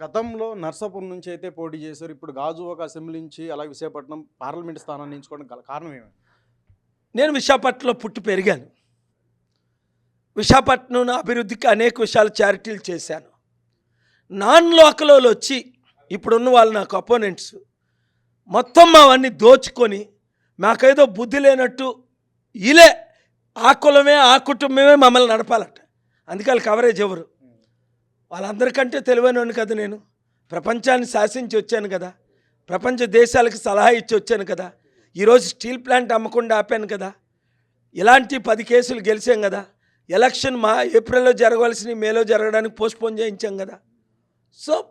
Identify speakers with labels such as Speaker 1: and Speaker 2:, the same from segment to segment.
Speaker 1: గతంలో నర్సాపురం నుంచి అయితే పోటీ చేశారు. ఇప్పుడు గాజువాక అసెంబ్లీ నుంచి అలాగే విశాఖపట్నం పార్లమెంట్ స్థానాన్ని ఎంచుకోవడం గల కారణం ఏమి?
Speaker 2: నేను విశాఖపట్నంలో పుట్టి పెరిగాను. విశాఖపట్నం అభివృద్ధికి అనేక విషయాలు చారిటీలు చేశాను. నాన్ లోకల్ వచ్చి ఇప్పుడున్న వాళ్ళు నాకు అపోనెంట్స్ మొత్తం మావన్నీ దోచుకొని మాకేదో బుద్ధి లేనట్టు ఇలే ఆ కులమే ఆ కుటుంబమే మమ్మల్ని నడపాలట. అందుకే వాళ్ళు కవరేజ్ ఎవరు? వాళ్ళందరికంటే తెలివైనవాడిని కదా నేను. ప్రపంచాన్ని శాసించి వచ్చాను కదా. ప్రపంచ దేశాలకు సలహా ఇచ్చి వచ్చాను కదా. ఈరోజు స్టీల్ ప్లాంట్ అమ్మకుండా ఆపాను కదా. ఇలాంటి పది కేసులు గెలిచాం కదా. ఎలక్షన్ మా ఏప్రిల్లో జరగవలసిన మేలో జరగడానికి పోస్ట్పోన్ చేయించాం కదా. సో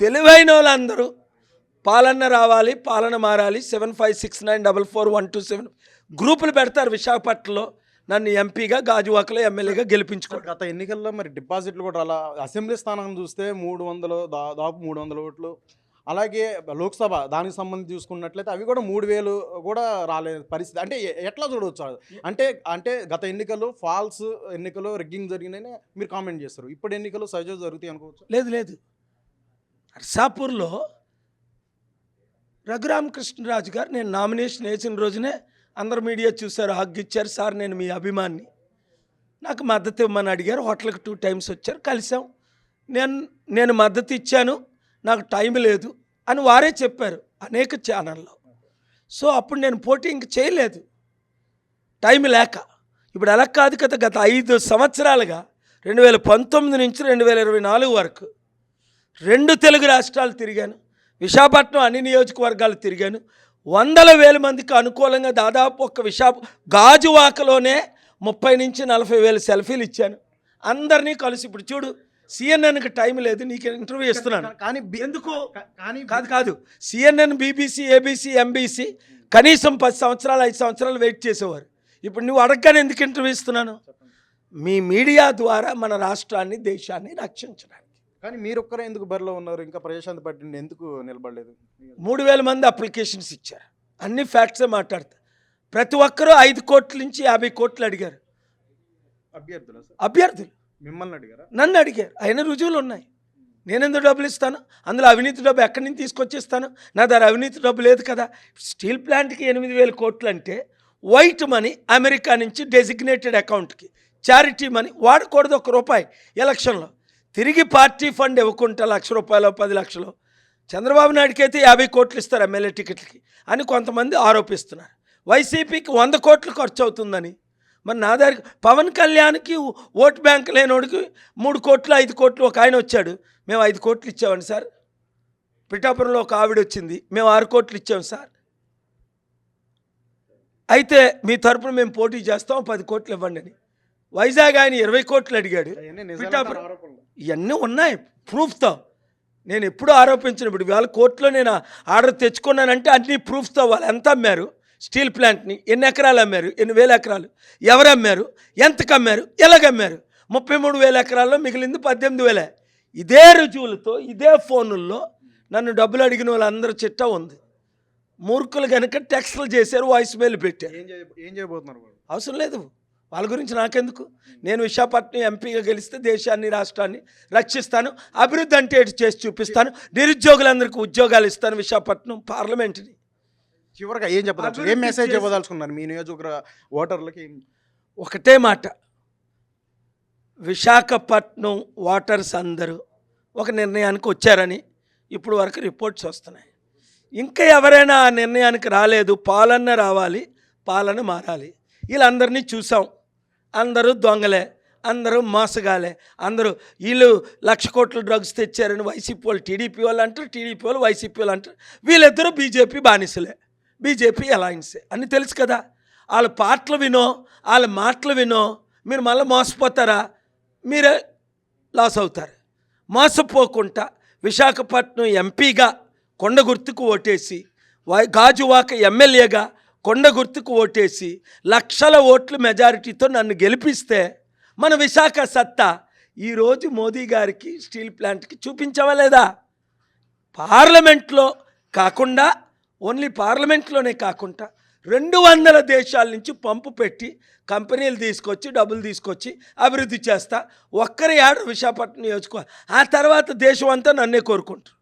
Speaker 2: తెలివైన వాళ్ళందరూ పాలన రావాలి పాలన మారాలి. Seven five six nine double four one two seven గ్రూపులు పెడతారు విశాఖపట్నంలో. నన్ను ఎంపీగా గాజువాకలో ఎమ్మెల్యేగా గెలిపించుకోవడం
Speaker 1: గత ఎన్నికల్లో మరి డిపాజిట్లు కూడా అలా అసెంబ్లీ స్థానం చూస్తే మూడు వందలు దాదాపు మూడు వందల ఓట్లు. అలాగే లోక్సభ దానికి సంబంధించి చూసుకున్నట్లయితే అవి కూడా మూడు వేలు కూడా రాలేదు పరిస్థితి. అంటే ఎట్లా చూడవచ్చు? అంటే అంటే గత ఎన్నికలు ఫాల్స్ ఎన్నికలు రిగ్గింగ్ జరిగినాయని మీరు కామెంట్ చేస్తారు. ఇప్పుడు ఎన్నికలు సహజ జరుగుతాయి అనుకోవచ్చు?
Speaker 2: లేదు లేదు. నర్సాపూర్లో రఘురామకృష్ణరాజు గారు నేను నామినేషన్ వేసిన రోజునే అందరు మీడియా చూశారు హగ్ ఇచ్చారు సార్ నేను మీ అభిమాన్ని నాకు మద్దతు ఇవ్వమని అడిగారు. హోటల్కి టూ టైమ్స్ వచ్చారు కలిసాం. నేను నేను మద్దతు ఇచ్చాను నాకు టైం లేదు అని వారే చెప్పారు అనేక ఛానల్లో. సో అప్పుడు నేను పోటీ ఇంక చేయలేదు. టైం లేక. ఇప్పుడు అలా కాదు కదా గత ఐదు సంవత్సరాలుగా రెండు వేల పంతొమ్మిది నుంచి రెండు వేల ఇరవై నాలుగు వరకు రెండు తెలుగు రాష్ట్రాలు తిరిగాను. విశాఖపట్నం అన్ని నియోజకవర్గాలు తిరిగాను. వందల వేల మందికి అనుకూలంగా దాదాపు ఒక విశాఖ గాజువాకలోనే ముప్పై నుంచి నలభై వేల సెల్ఫీలు ఇచ్చాను. అందరినీ కలిసి ఇప్పుడు చూడు సిఎన్ఎన్కి టైం లేదు నీకు ఇంటర్వ్యూ ఇస్తున్నాను.
Speaker 1: కానీ
Speaker 2: ఎందుకు?
Speaker 1: కానీ
Speaker 2: కాదు కాదు. సిఎన్ఎన్ బీబీసీ ఏబీసీ ఎంబీసీ కనీసం పది సంవత్సరాలు ఐదు సంవత్సరాలు వెయిట్ చేసేవారు. ఇప్పుడు నువ్వు అడగగానే ఎందుకు ఇంటర్వ్యూ ఇస్తున్నాను? మీ మీడియా ద్వారా మన రాష్ట్రాన్ని దేశాన్ని రక్షించడానికి.
Speaker 1: కానీ మీరు ఒక్కరే ఎందుకు బరిలో ఉన్నారు? ఇంకా ప్రజాశాంతి పార్టీ ఎందుకు నిలబడలేదు?
Speaker 2: మూడు వేల మంది అప్లికేషన్స్ ఇచ్చారు. అన్ని ఫ్యాక్ట్సే మాట్లాడతా. ప్రతి ఒక్కరూ ఐదు కోట్ల నుంచి యాభై కోట్లు అడిగారు.
Speaker 1: అభ్యర్థులు
Speaker 2: అభ్యర్థులు.
Speaker 1: మిమ్మల్ని అడిగారా?
Speaker 2: నన్ను అడిగారు. అయిన రుజువులు ఉన్నాయి. నేను ఎందుకు డబ్బులు ఇస్తాను? అందులో అవినీతి డబ్బు ఎక్కడి నుంచి తీసుకొచ్చిస్తాను? నా దగ్గర అవినీతి డబ్బు లేదు కదా. స్టీల్ ప్లాంట్కి ఎనిమిది వేల కోట్లు అంటే వైట్ మనీ అమెరికా నుంచి డెసిగ్నేటెడ్ అకౌంట్కి చారిటీ మనీ వాడకూడదు ఒక రూపాయి. ఎలక్షన్లో తిరిగి పార్టీ ఫండ్ ఇవ్వకుంటే లక్ష రూపాయలు పది లక్షలు. చంద్రబాబు నాయుడుకి అయితే యాభై కోట్లు ఇస్తారు ఎమ్మెల్యే టికెట్లకి అని కొంతమంది ఆరోపిస్తున్నారు. వైసీపీకి వంద కోట్లు ఖర్చు అవుతుందని. మరి నా దగ్గర పవన్ కళ్యాణ్కి ఓటు బ్యాంక్ లేనోడికి మూడు కోట్లు ఐదు కోట్లు ఒక ఆయన వచ్చాడు. మేము ఐదు కోట్లు ఇచ్చామండి సార్. పిఠాపురంలో ఒక ఆవిడ వచ్చింది. మేము ఆరు కోట్లు ఇచ్చాం సార్. అయితే మీ తరపున మేము పోటీ చేస్తాం పది కోట్లు ఇవ్వండి అని. వైజాగ్ ఆయన ఇరవై కోట్లు అడిగాడు. పిఠాపురం. ఇవన్నీ ఉన్నాయి. ప్రూఫ్తో నేను ఎప్పుడు ఆరోపించిన. ఇప్పుడు వాళ్ళ కోర్టులో నేను ఆర్డర్ తెచ్చుకున్నానంటే అన్ని ప్రూఫ్తో వాళ్ళు ఎంత అమ్మారు? స్టీల్ ప్లాంట్ని ఎన్ని ఎకరాలు అమ్మారు? ఎన్ని వేల ఎకరాలు? ఎవరు అమ్మారు? ఎంతకు అమ్మారు? ఎలాగ అమ్మారు ముప్పై మూడు వేల ఎకరాల్లో మిగిలింది పద్దెనిమిది వేలే. ఇదే రుజువులతో ఇదే ఫోనుల్లో నన్ను డబ్బులు అడిగిన వాళ్ళందరూ చిట్టా ఉంది. మూర్ఖులు కనుక టెక్స్ట్లు చేశారు వాయిస్ మెయిల్ పెట్టారు.
Speaker 1: ఏం చేయబోతున్నారు?
Speaker 2: అవసరం లేదు. వాళ్ళ గురించి నాకెందుకు? నేను విశాఖపట్నం ఎంపీగా గెలిస్తే దేశాన్ని రాష్ట్రాన్ని రక్షిస్తాను అభివృద్ధి అంటే చేసి చూపిస్తాను నిరుద్యోగులందరికీ ఉద్యోగాలు ఇస్తాను విశాఖపట్నం పార్లమెంట్ని.
Speaker 1: చివరిగా ఏం చెప్పదలుచు ఏం మెసేజ్ ఇవ్వదలుచుకున్నారు మీ నియోజకవర్గ ఓటర్లకి?
Speaker 2: ఒకటే మాట. విశాఖపట్నం వాటర్స్ అందరూ ఒక నిర్ణయానికి వచ్చారని ఇప్పుడు వరకు రిపోర్ట్స్ వస్తున్నాయి. ఇంకా ఎవరైనా ఆ నిర్ణయానికి రాలేదు పాలన రావాలి పాలన మారాలి. వీళ్ళందరినీ చూసాం. అందరూ దొంగలే అందరూ మోసగాలే అందరూ వీళ్ళు లక్ష కోట్ల డ్రగ్స్ తెచ్చారని వైసీపీ వాళ్ళు టీడీపీ వాళ్ళు అంటారు టీడీపీ వాళ్ళు వైసీపీ వాళ్ళు అంటారు. వీళ్ళిద్దరూ బీజేపీ బానిసలే. బీజేపీ అలయన్సే. అని తెలుసు కదా. వాళ్ళ పాటలు వినో వాళ్ళ మాటలు వినో మీరు మళ్ళీ మోసపోతారా? మీరే లాస్ అవుతారు. మోసపోకుండా విశాఖపట్నం ఎంపీగా కొండ గుర్తుకు ఓటేసి వై- గాజువాక ఎమ్మెల్యేగా కొండ గుర్తుకు ఓటేసి లక్షల ఓట్లు మెజారిటీతో నన్ను గెలిపిస్తే మన విశాఖ సత్తా ఈరోజు మోదీ గారికి స్టీల్ ప్లాంట్కి చూపించవలేదా పార్లమెంట్లో కాకుండా ఓన్లీ పార్లమెంట్లోనే కాకుండా రెండు వందల దేశాల నుంచి పంపు పెట్టి కంపెనీలు తీసుకొచ్చి డబ్బులు తీసుకొచ్చి అభివృద్ధి చేస్తా. ఒక్కరి ఆడ విశాఖపట్నం నియోజకవర్గం. ఆ తర్వాత దేశం అంతా నన్నే కోరుకుంటారు.